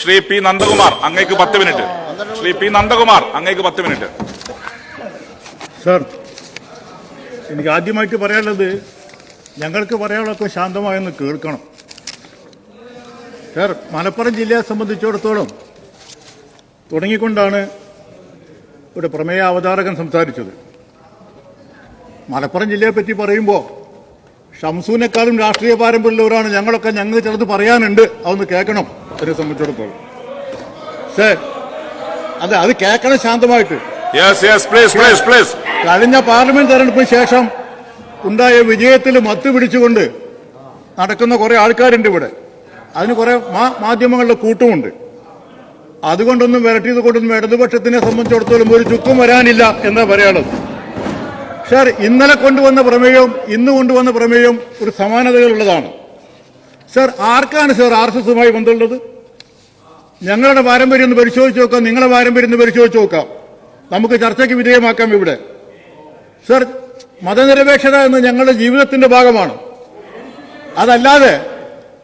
Shri P Nandakumar അങ്ങേക്ക് പത്ത് minute. Shri P Nandakumar അങ്ങേക്ക് പത്ത് മിനിറ്റ്. സർ എനിക്ക് ആദ്യമായിട്ട് പറയാനുള്ളത് ഞങ്ങൾക്ക് പറയാനുള്ളതൊക്കെ ശാന്തമായൊന്ന് കേൾക്കണം. സർ മലപ്പുറം ജില്ലയെ സംബന്ധിച്ചിടത്തോളം തുടങ്ങിക്കൊണ്ടാണ് ഇവിടെ പ്രമേയ അവതാരകൻ സംസാരിച്ചത്. മലപ്പുറം ജില്ലയെ പറ്റി പറയുമ്പോൾ ഷംസൂനേക്കാളും രാഷ്ട്രീയ പാരമ്പര്യമുള്ളവരാണ് ഞങ്ങളൊക്കെ ഞങ്ങൾ ചിലത് പറയാനുണ്ട് അതൊന്ന് കേൾക്കണം. അതിനെ സംബന്ധിച്ചിടത്തോളം. സർ അതെ അത് കേൾക്കണം ശാന്തമായിട്ട്. കഴിഞ്ഞ പാർലമെന്റ് തെരഞ്ഞെടുപ്പിന് ശേഷം ഉണ്ടായ വിജയത്തിൽ മത്ത് പിടിച്ചുകൊണ്ട് നടക്കുന്ന കുറെ ആൾക്കാരുണ്ട് ഇവിടെ. അതിന് കുറെ മാധ്യമങ്ങളുടെ കൂട്ടുമുണ്ട്. അതുകൊണ്ടൊന്നും വിരട്ടിയത് കൊണ്ടൊന്നും ഇടതുപക്ഷത്തിനെ സംബന്ധിച്ചിടത്തോളം ഒരു ചുക്കും വരാനില്ല എന്നാ പറയാനുള്ളത്. സാർ ഇന്നലെ കൊണ്ടുവന്ന പ്രമേയവും ഇന്ന് കൊണ്ടുവന്ന പ്രമേയവും ഒരു സമാനതകളുള്ളതാണ്. സാർ ആർക്കാണ് സാർ ആർ എസ് എസുമായി ബന്ധമുള്ളത്? ഞങ്ങളുടെ പാരമ്പര്യം ഒന്ന് പരിശോധിച്ച് നോക്കാം. നിങ്ങളുടെ പാരമ്പര്യം ഒന്ന് പരിശോധിച്ച് നോക്കാം. നമുക്ക് ചർച്ചയ്ക്ക് വിധേയമാക്കാം ഇവിടെ. സർ മതനിരപേക്ഷത എന്ന് ഞങ്ങളുടെ ജീവിതത്തിന്റെ ഭാഗമാണ്. അതല്ലാതെ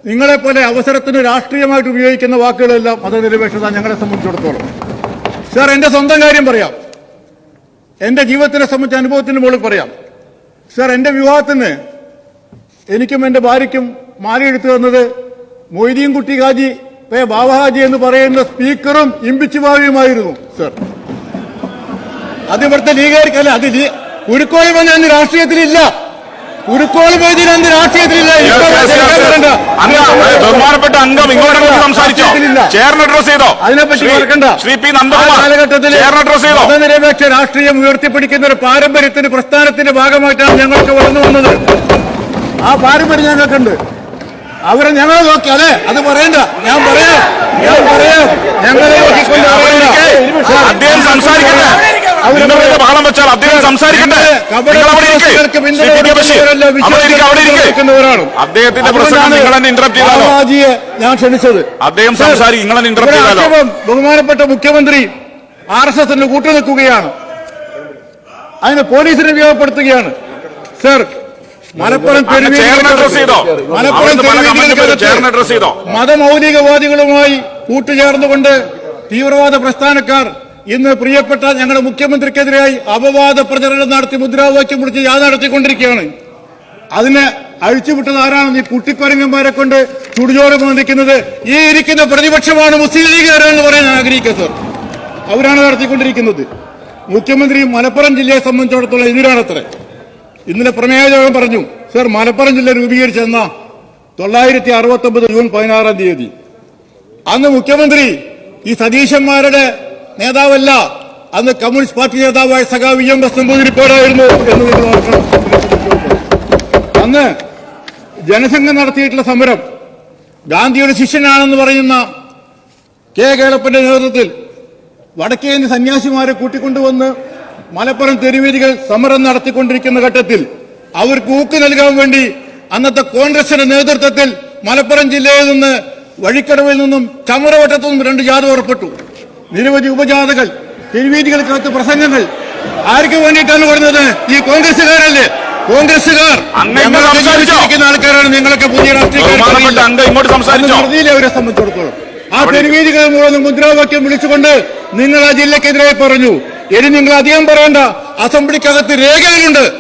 നിങ്ങളെപ്പോലെ അവസരത്തിന് രാഷ്ട്രീയമായിട്ട് ഉപയോഗിക്കുന്ന വാക്കുകളെല്ലാം മതനിരപേക്ഷത ഞങ്ങളെ സംബന്ധിച്ചിടത്തോളം. സർ എന്റെ സ്വന്തം കാര്യം പറയാം. എന്റെ ജീവിതത്തിനെ സംബന്ധിച്ച അനുഭവത്തിന് മുകളിൽ പറയാം. സർ എന്റെ വിവാഹത്തിന് എനിക്കും എന്റെ ഭാര്യയ്ക്കും മാലയെടുത്തു തന്നത് മൊയ്തീൻ കുട്ടി ബാബാഹാജി എന്ന് പറയുന്ന സ്പീക്കറും ഇമ്പിച്ചുമാവിയുമായിരുന്നു സർ. അത് ഇവിടുത്തെ ലീഗാർക്കല്ല അത് ഉരുക്കോളി പോയി അന്ന് രാഷ്ട്രീയത്തിലില്ല. ഉരുക്കോളി പോയി അന്ന് രാഷ്ട്രീയത്തിലില്ല. ബഹുമാനപ്പെട്ട അംഗം ഇങ്ങോട്ട് സംസാരിച്ചോ. അഡ്രസ് ചെയ്തോ? അതിനെപ്പറ്റി ശ്രീ- മറക്കണ്ട. ശ്രീ പി കാലഘട്ടത്തിൽ മതനിരപേക്ഷ രാഷ്ട്രീയം ഉയർത്തിപ്പിടിക്കുന്ന ഒരു പാരമ്പര്യത്തിന്റെ പ്രസ്ഥാനത്തിന്റെ ഭാഗമായിട്ടാണ് ഞങ്ങൾക്ക് വളർന്നു വന്നത്. ആ പാരമ്പര്യം ഞങ്ങൾക്കുണ്ട്. അവരെ ഞങ്ങളെ നോക്കി അതെ അത് പറയണ്ട. ഞാൻ പറയാം ഞാൻ പറയാം. ഞങ്ങളെ നോക്കിക്കൊണ്ട്. അദ്ദേഹം സംസാരിക്കട്ടെ. ബഹളം വെച്ചാൽ അദ്ദേഹം സംസാരിക്കട്ടെ. അദ്ദേഹത്തിന്റെ പ്രസംഗം അതുകൊണ്ടാണ് നിങ്ങൾ തന്നെ ഇന്ററപ്റ്റ് ചെയ്താലോ? ഞാൻ ക്ഷണിച്ചത്. അദ്ദേഹം സംസാരിക്കും നിങ്ങൾ തന്നെ ഇന്ററപ്റ്റ് ചെയ്താലോ? ബഹുമാനപ്പെട്ട മുഖ്യമന്ത്രി ആർ എസ് എസിന് കൂട്ടുനിൽക്കുകയാണ്. അതിന് പോലീസിനെ ഉപയോഗപ്പെടുത്തുകയാണ്. സർ മലപ്പുറം മതമൗലികവാദികളുമായി കൂട്ടുചേർന്നുകൊണ്ട് തീവ്രവാദ പ്രസ്ഥാനക്കാർ ഇന്ന് പ്രിയപ്പെട്ട ഞങ്ങളുടെ മുഖ്യമന്ത്രിക്കെതിരായി അപവാദ പ്രചരണം നടത്തി മുദ്രാവാക്യം പിടിച്ച് യാത നടത്തിക്കൊണ്ടിരിക്കുകയാണ്. അതിനെ അഴിച്ചുവിട്ടത് ആരാണ്? ഈ കുട്ടിക്കൊരങ്ങന്മാരെ കൊണ്ട് ചുടുചോറ് നിൽക്കുന്നത് ഈ ഇരിക്കുന്ന പ്രതിപക്ഷമാണ് മുസ്ലിം ലീഗുകാരെന്ന് പറയാൻ ഞാൻ ആഗ്രഹിക്കുക സർ. അവരാണ് നടത്തിക്കൊണ്ടിരിക്കുന്നത്. മുഖ്യമന്ത്രി മലപ്പുറം ജില്ലയെ സംബന്ധിച്ചിടത്തോളം എതിരാണത്രേ. ഇന്നലെ പ്രമേയയോഗം പറഞ്ഞു. സർ മലപ്പുറം ജില്ല രൂപീകരിച്ചെന്ന തൊള്ളായിരത്തി അറുപത്തി ഒമ്പത് ജൂൺ പതിനാറാം തീയതി. അന്ന് മുഖ്യമന്ത്രി ഈ സതീശന്മാരുടെ നേതാവല്ല അന്ന് കമ്മ്യൂണിസ്റ്റ് പാർട്ടി നേതാവായ സഖാ വി എം എസ് നമ്പൂതിരിപ്പാടായിരുന്നു എന്ന് അന്ന് ജനസംഘം നടത്തിയിട്ടുള്ള സമരം ഗാന്ധിയുടെ ശിഷ്യനാണെന്ന് പറയുന്ന കെ കേളപ്പന്റെ നേതൃത്വത്തിൽ വടക്കേന്ത്യ സന്യാസിമാരെ കൂട്ടിക്കൊണ്ടുവന്ന് മലപ്പുറം തെരുവീതികൾ സമരം നടത്തിക്കൊണ്ടിരിക്കുന്ന ഘട്ടത്തിൽ അവർക്ക് ഊക്ക് നൽകാൻ വേണ്ടി അന്നത്തെ കോൺഗ്രസിന്റെ നേതൃത്വത്തിൽ മലപ്പുറം ജില്ലയിൽ നിന്ന് വഴിക്കടവിൽ നിന്നും ചമരവട്ടത്തു നിന്നും രണ്ട് ജാഥ പുറപ്പെട്ടു. നിരവധി ഉപജാഥകൾ തെരുവീതികൾക്കകത്ത് പ്രസംഗങ്ങൾ. ആർക്ക് വേണ്ടിയിട്ടാണ് പറഞ്ഞത്? ഈ കോൺഗ്രസുകാരല്ലേ കോൺഗ്രസുകാർ? ജീവിച്ചിരിക്കുന്ന ആൾക്കാരാണ് നിങ്ങളൊക്കെ പുതിയ രാഷ്ട്രീയ അവരെ സംബന്ധിച്ചിടത്തോളം. ആ തെരുവീതികൾ മുഴുവൻ മുദ്രാവാക്യം വിളിച്ചുകൊണ്ട് നിങ്ങൾ ആ ജില്ലക്കെതിരെ പറഞ്ഞു. ഇനി നിങ്ങൾ അധികം പറയണ്ട. അസംബ്ലിക്കകത്ത് രേഖകളുണ്ട്.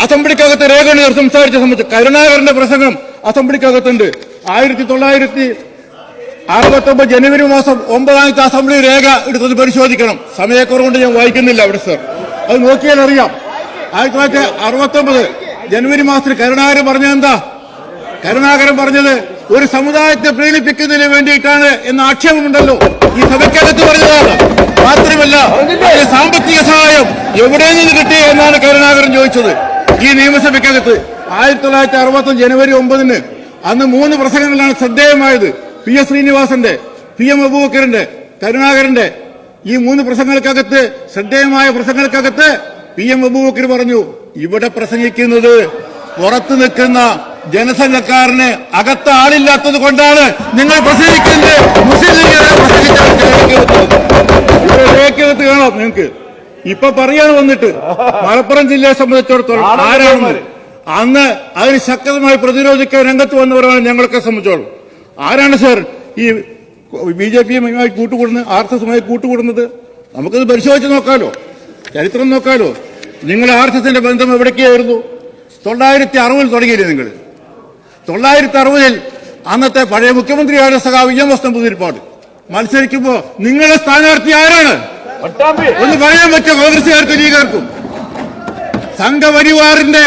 അസംബ്ലിക്കകത്ത് രേഖകൾ സംസാരിച്ച സംബന്ധിച്ച് കരുണാകരന്റെ പ്രസംഗം അസംബ്ലിക്കകത്തുണ്ട്. ആയിരത്തി തൊള്ളായിരത്തി അറുപത്തൊമ്പത് ജനുവരി മാസം ഒമ്പതാമത്തെ അസംബ്ലി രേഖ എടുത്തത് പരിശോധിക്കണം. സമയക്കുറവുകൊണ്ട് ഞാൻ വായിക്കുന്നില്ല അവിടെ സർ. അത് നോക്കിയാൽ അറിയാം. ആയിരത്തി തൊള്ളായിരത്തി അറുപത്തൊമ്പത് ജനുവരി മാസത്തിൽ കരുണാകരൻ പറഞ്ഞത് എന്താ? കരുണാകരൻ പറഞ്ഞത് ഒരു സമുദായത്തെ പ്രീണിപ്പിക്കുന്നതിന് വേണ്ടിയിട്ടാണ് എന്ന ആക്ഷേപമുണ്ടല്ലോ ഈ സഭയ്ക്കകത്ത് പറഞ്ഞതാണ്. മാത്രമല്ല സാമ്പത്തിക സഹായം എവിടെ നിന്ന് കിട്ടി എന്നാണ് കരുണാകരൻ ചോദിച്ചത്. ഈ നിയമസഭയ്ക്കകത്ത് ആയിരത്തി തൊള്ളായിരത്തി അറുപത്തി ജനുവരി ഒമ്പതിന് അന്ന് മൂന്ന് പ്രസംഗങ്ങളാണ് ശ്രദ്ധേയമായത് പി എസ് ശ്രീനിവാസന്റെ പി എം അബൂബക്കറിന്റെ കരുണാകരന്റെ. ഈ മൂന്ന് പ്രസംഗങ്ങൾക്കകത്ത് ശ്രദ്ധേയമായ പ്രസംഗങ്ങൾക്കകത്ത് പി എം അബൂബക്കർ പറഞ്ഞു ഇവിടെ പ്രസംഗിക്കുന്നത് പുറത്തു നിൽക്കുന്ന ജനസംഘക്കാരന് അകത്ത് ആളില്ലാത്തത് കൊണ്ടാണ് നിങ്ങൾ പ്രസംഗിക്കുന്നത് മുസ്ലിം ലീഗിനെ പ്രസംഗിച്ചാണ് കാണോ നിങ്ങൾക്ക്. ഇപ്പൊ പറയാണ് വന്നിട്ട്. മലപ്പുറം ജില്ലയെ സംബന്ധിച്ചിടത്തോളം ആരാണെന്ന്. അന്ന് അതിന് ശക്തമായി പ്രതിരോധിക്കാൻ രംഗത്ത് വന്നവരാണ് ഞങ്ങളൊക്കെ സംബന്ധിച്ചോളം. ആരാണ് സർ ഈ ബി ജെ പിയുമായി കൂട്ടുകൂടുന്നത്? R S എസുമായി കൂട്ടുകൂടുന്നത്? നമുക്കത് പരിശോധിച്ച് നോക്കാലോ. ചരിത്രം നോക്കാലോ. നിങ്ങൾ ആർ എസ് എസിന്റെ ബന്ധം എവിടേക്കായിരുന്നു? തൊള്ളായിരത്തി അറുപതിൽ തുടങ്ങിയില്ലേ നിങ്ങൾ? തൊള്ളായിരത്തി അറുപതിൽ അന്നത്തെ പഴയ മുഖ്യമന്ത്രിയായ സഖാവ് എം എസ് നമ്പൂതിരിപ്പാട് മത്സരിക്കുമ്പോ നിങ്ങളുടെ സ്ഥാനാർത്ഥി ആരാണ്? ഒന്ന് പറയാൻ പറ്റും കോൺഗ്രസുകാർക്കും ലീഗർക്കും? സംഘപരിവാറിന്റെ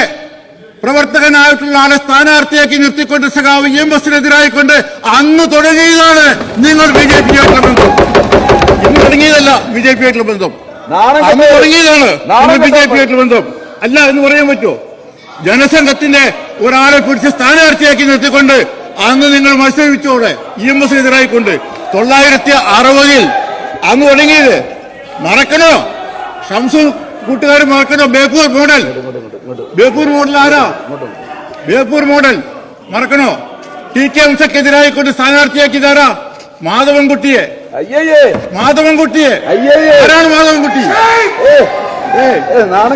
പ്രവർത്തകനായിട്ടുള്ള ആളെ സ്ഥാനാർത്ഥിയാക്കി നിർത്തിക്കൊണ്ട് സഖാവ് എം എസിനെതിരായിക്കൊണ്ട് അന്ന് തുടങ്ങിയതാണ് നിങ്ങൾ ബി ജെ പി ആയിട്ടുള്ള ബന്ധം. ഇന്ന് തുടങ്ങിയതല്ല ബി ജെ പിയായിട്ടുള്ള ബന്ധം. അന്ന് തുടങ്ങിയതാണ് ബി ജെ പിയായിട്ടുള്ള ബന്ധം. അല്ല എന്ന് പറയാൻ പറ്റുമോ? ജനസംഘത്തിന്റെ ഒരാളെ പിടിച്ച് സ്ഥാനാർത്ഥിയാക്കി നിർത്തിക്കൊണ്ട് അന്ന് നിങ്ങൾ മത്സരിച്ചോടെ ഇ എം എസിനെതിരായിക്കൊണ്ട് തൊള്ളായിരത്തി അറുപതിൽ അന്ന് തുടങ്ങിയത് മറക്കണോ? ഷംസു കൂട്ടുകാർ മറക്കണോ? ബേപ്പൂർ മോഡൽ. ബേപ്പൂർ മോഡൽ ആരാ? ബേപ്പൂർ മോഡൽ. മറക്കണോ? ടി കെ ഹംസക്കെതിരായിക്കൊണ്ട് സ്ഥാനാർത്ഥിയാക്കിയതാരാ മാധവൻകുട്ടിയെ. മാധവൻകുട്ടിയെ. ആരാണ് മാധവൻകുട്ടി?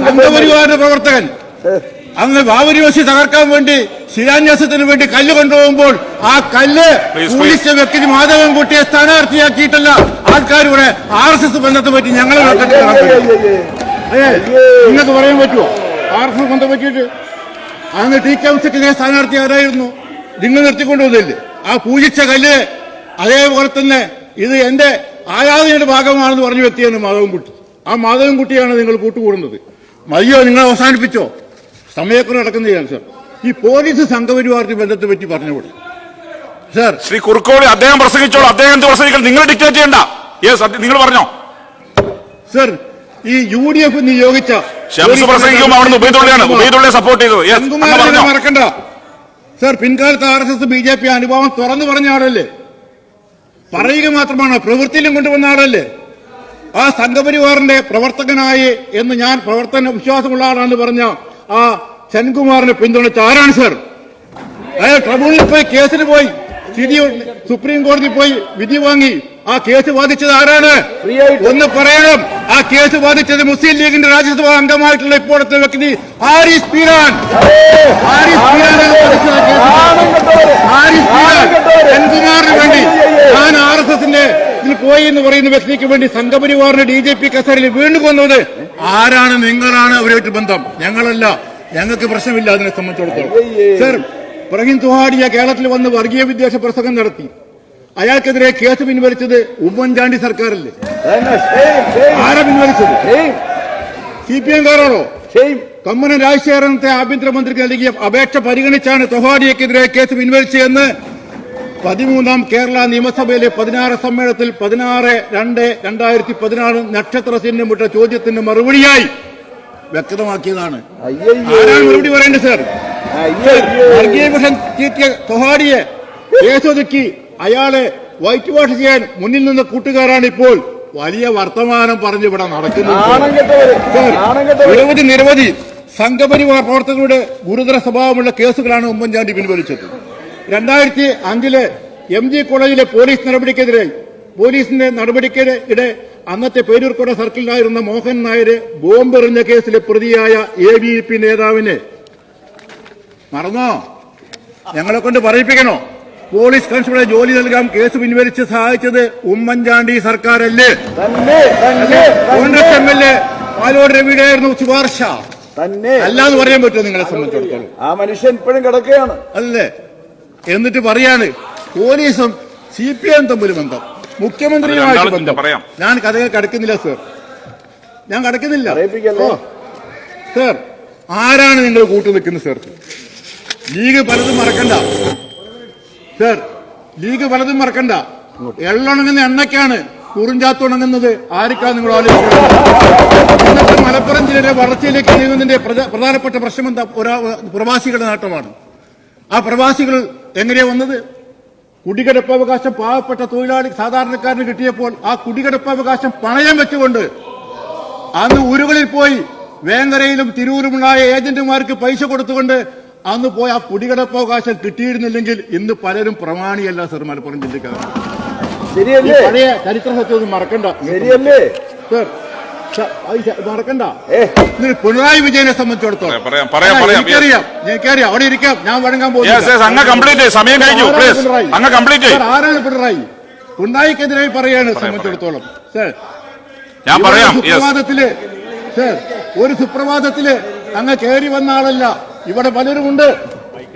സംഘപരിവാറിന്റെ പ്രവർത്തകൻ. അന്ന് ബാബരി മസ്ജിദ് തകർക്കാൻ വേണ്ടി ശിലാന്യാസത്തിന് വേണ്ടി കല്ല് കൊണ്ടുപോകുമ്പോൾ ആ കല്ല് പോലീസ് വ്യക്തി മാധവൻ കുട്ടിയെ സ്ഥാനാർത്ഥിയാക്കിയിട്ടല്ല. ആൾക്കാർ ഇവിടെ ആർ എസ് എസ് ബന്ധത്തെ പറ്റി ഞങ്ങളെ ഏ, നിങ്ങൾക്ക് പറയാൻ പറ്റുമോ ആർ എസ് എസ് ബന്ധം പറ്റിയിട്ട്. അന്ന് ടി കെ ഹംസക്കിനെ സ്ഥാനാർത്ഥി ആരായിരുന്നു? നിങ്ങൾ നിർത്തിക്കൊണ്ടുവന്നില്ലേ ആ പൂജിച്ച കല്ല് അതേപോലെ തന്നെ ഇത് എന്റെ ആരാധനയുടെ ഭാഗമാണെന്ന് പറഞ്ഞ വ്യക്തിയാണ് മാധവൻകുട്ടി. ആ മാധവൻകുട്ടിയാണ് നിങ്ങൾ കൂട്ടുകൂടുന്നത്. മതിയോ നിങ്ങൾ അവസാനിപ്പിച്ചോ? സമയക്കുറവ് നടക്കുന്നതാണ് സർ. ഈ പോലീസ് സംഘപരിവാറിന്റെ ബന്ധത്തെ പറ്റി പറഞ്ഞുകൂടെ സർ. ശ്രീ കുറുക്കോളി അദ്ദേഹം പ്രസംഗിച്ചോളൂ. അദ്ദേഹം പ്രസംഗിക്കണം? നിങ്ങൾ ഡിക്റ്റേറ്റ് ചെയ്യണ്ട. യെസ് നിങ്ങൾ പറഞ്ഞോ? സർ ഈ യു ഡി എഫ് നിയോഗിച്ച മറക്കണ്ട. Sir പിൻകാലത്ത് R S S B J P അനുഭവം തുറന്നു പറഞ്ഞ ആളല്ലേ? പറയുക മാത്രമാണ്. പ്രവൃത്തിയിലും കൊണ്ടുവന്ന ആളല്ലേ? ആ സംഘപരിവാറിന്റെ പ്രവർത്തകനായി എന്ന് ഞാൻ പ്രവർത്തന വിശ്വാസമുള്ള ആളാണെന്ന് പറഞ്ഞ ആ സെൻകുമാറിനെ പിന്തുണച്ച ആരാണ് സർ? അയാൾ ട്രിബ്യൂണലിൽ പോയി കേസിന് പോയി സ്ഥിതി സുപ്രീം കോടതി പോയി വിധി വാങ്ങി. ആ കേസ് വാദിച്ചത് ആരാണ്? ഒന്ന് പറയണം. ആ കേസ് വാദിച്ചത് മുസ്ലിം ലീഗിന്റെ രാജ്യസഭാ അംഗമായിട്ടുള്ള ഇപ്പോഴത്തെ വ്യക്തി ഹാരിസ് പീരാൻ. ഹാരിസ് പീരാൻ. ഹാരിസ് പീരാൻ സെൻകുമാറിന് വേണ്ടി ഞാൻ ആർ എസ് എസിന്റെ പോയി എന്ന് പറയുന്ന വ്യക്തിക്ക് വേണ്ടി സംഘപരിവാറിന് ഡി ജെ പി കസേരയിൽ വീണ്ടും കൊന്നത് ആരാണ് നിങ്ങളാണ് അവരുമായിട്ട് ബന്ധം? ഞങ്ങളല്ല. ഞങ്ങൾക്ക് പ്രശ്നമില്ല അതിനെ സംബന്ധിച്ചിടത്തോളം. സർ പ്രഹീം തുഹാഡിയ കേരളത്തിൽ വന്ന് വർഗീയ വിദ്വേഷ പ്രസംഗം നടത്തി. അയാൾക്കെതിരെ കേസ് പിൻവലിച്ചത് ഉമ്മൻചാണ്ടി സർക്കാരല്ലേ? ആരാ പിൻവലിച്ചത്? C P എംകാരാണോ? കമ്മനം രാജശേഖരനത്തെ ആഭ്യന്തരമന്ത്രിക്ക് നൽകിയ അപേക്ഷ പരിഗണിച്ചാണ് തൊഹാഡിയക്കെതിരെ കേസ് പിൻവലിച്ചതെന്ന് പതിമൂന്നാം കേരള നിയമസഭയിലെ പതിനാറ് സമ്മേളനത്തിൽ പതിനാറ് രണ്ട് രണ്ടായിരത്തി പതിനാറ് നക്ഷത്ര ചിഹ്നമിട്ട ചോദ്യത്തിന് മറുപടിയായി വ്യക്തമാക്കിയതാണ്. ആരാണ് മറുപടി പറയേണ്ടത് സാർ? വർഗീയ കേസൊതുക്കി അയാളെ വൈറ്റ് വാഷ് ചെയ്യാൻ മുന്നിൽ നിന്ന കൂട്ടുകാരാണ് ഇപ്പോൾ വലിയ വർത്തമാനം പറഞ്ഞ് ഇവിടെ നടക്കുന്നത്. നിരവധി നിരവധി സംഘപരിവാർ പ്രവർത്തകരുടെ ഗുരുതര സ്വഭാവമുള്ള കേസുകളാണ് ഉമ്മൻചാണ്ടി പിൻവലിച്ചത്. രണ്ടായിരത്തി അഞ്ചിൽ എം ജി കോളേജിലെ പോലീസ് നടപടിക്കെതിരെ പോലീസിന്റെ നടപടിക്കെതിരെ അന്നത്തെ പേരൂർക്കോട സർക്കിളിലായിരുന്ന മോഹൻ നായര് ബോംബെറിഞ്ഞ കേസിലെ പ്രതിയായ എ ബി പി നേതാവിന് മറന്നോ? ഞങ്ങളെ കൊണ്ട് പറയിപ്പിക്കണോ? പോലീസ് കോൺസ്റ്റബിളെ ജോലി നൽകാൻ കേസ് പിൻവലിച്ച് സഹായിച്ചത് Oommen Chandy സർക്കാരല്ലേ? Congress M L A Palode രവിയുടെ ആയിരുന്നു ശുപാർശ. തന്നെ. അല്ലാന്ന് പറയാൻ പറ്റുമോ നിങ്ങളെ സംബന്ധിച്ചിടത്തോളം. ആ മനുഷ്യൻ ഇപ്പോഴും കിടക്കുകയാണ്. അല്ലേ? എന്നിട്ട് പറയാണ് പോലീസും സി പി എം തമ്മിൽ ബന്ധം. മുഖ്യമന്ത്രിയുമായിട്ട് ബന്ധം. പറയാം. ഞാൻ കഥകൾ കടക്കുന്നില്ല സർ. ഞാൻ കടക്കുന്നില്ല. സർ ആരാണ് നിങ്ങൾ കൂട്ടു നിൽക്കുന്നത് സർ? ലീഗ് പലതും മറക്കണ്ട. സർ ലീഗ് പലതും മറക്കണ്ട. എള്ളുണങ്ങുന്ന എണ്ണയ്ക്കാണ് കുറിഞ്ചാത്ത് ഉണങ്ങുന്നത്. ആർക്കാ നിങ്ങൾ ആലോചിക്കുന്നത്? ഇന്നത്തെ മലപ്പുറം ജില്ലയിലെ വളർച്ചയിലേക്ക് നീങ്ങുന്നതിന്റെ പ്രധ- പ്രധാനപ്പെട്ട പ്രശ്നം എന്താ? പ്രവാസികളുടെ നേട്ടമാണ്. ആ പ്രവാസികൾ എങ്ങനെയാ വന്നത്? കുടികിടപ്പവകാശം പാവപ്പെട്ട തൊഴിലാളി സാധാരണക്കാരന് കിട്ടിയപ്പോൾ ആ കുടികിടപ്പവകാശം പണയം വെച്ചുകൊണ്ട് അന്ന് ഉരുകളിൽ പോയി വേങ്ങരയിലും തിരൂരുമുണ്ടായ ഏജന്റുമാർക്ക് പൈസ കൊടുത്തുകൊണ്ട് അന്ന് പോയി ആ കുടികിടപ്പവകാശം കിട്ടിയിരുന്നില്ലെങ്കിൽ ഇന്ന് പലരും പ്രമാണിയല്ല സർ മലപ്പുറം ജില്ലക്കാരൻ ശരിയല്ലേ? പഴയ ചരിത്ര സത്യം മറക്കണ്ട. ശരിയല്ലേ? സർ മറക്കണ്ട പിണറായി വിജയനെ സംബന്ധിച്ചിടത്തോളം. എനിക്കറിയാം എനിക്കറിയാം. അവിടെ ഇരിക്കാം. ഞാൻ വഴങ്ങാൻ സമയം കഴിഞ്ഞു. ആരാണ് പിണറായി? അങ്ങ് കംപ്ലീറ്റ് സർ, ആരാണ് പിണറായി? പിണറായിക്കെതിരായി പറയാണ് സംബന്ധിച്ചിടത്തോളം. സർ ഞാൻ പറയാം. സുപ്രഭാതത്തിൽ സർ ഒരു സുപ്രഭാതത്തിൽ അങ്ങ് കയറി വന്ന ആളല്ല. ഇവിടെ പലരുമുണ്ട്.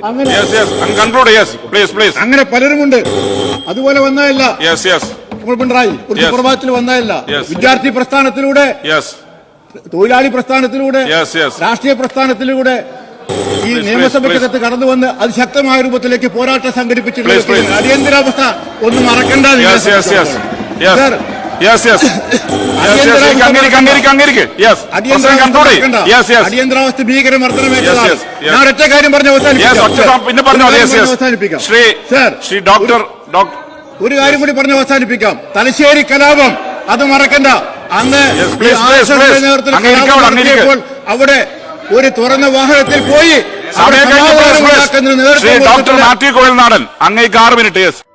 അങ്ങനെ yes yes conclude yes please please അങ്ങനെ പലരുമുണ്ട്. അതുപോലെ വന്നതല്ല. യെസ് യെസ് പിണറായി ഒരു. സുപ്രഭാതത്തിൽ വന്നതല്ല. വിദ്യാർത്ഥി പ്രസ്ഥാനത്തിലൂടെ തൊഴിലാളി പ്രസ്ഥാനത്തിലൂടെ. രാഷ്ട്രീയ പ്രസ്ഥാനത്തിലൂടെ ഈ നിയമസഭയ്ക്കകത്ത് കടന്നു വന്ന് അത് ശക്തമായ രൂപത്തിലേക്ക് പോരാട്ടം സംഘടിപ്പിച്ചിട്ടുള്ള. അടിയന്തരാവസ്ഥ ഒന്നും മറക്കണ്ട അടിയന്തരാവസ്ഥ ഭീകര yes. ഞാൻ ഒറ്റ കാര്യം പറഞ്ഞു അവസാനിപ്പിക്കാം. ശ്രീ ഡോക്ടർ ഡോക്ടർ ഒരു കാര്യം കൂടി പറഞ്ഞ് അവസാനിപ്പിക്കാം. തലശ്ശേരി കലാപം. അത് മറക്കണ്ട. അന്ന്. നേതൃത്വത്തിൽ അവിടെ, ഒരു തുറന്ന വാഹനത്തിൽ പോയി. ഡോക്ടർ മാത്യു കോഴൽനാടൻ അങ്ങേക്ക് ആറ് മിനിറ്റ് യെസ്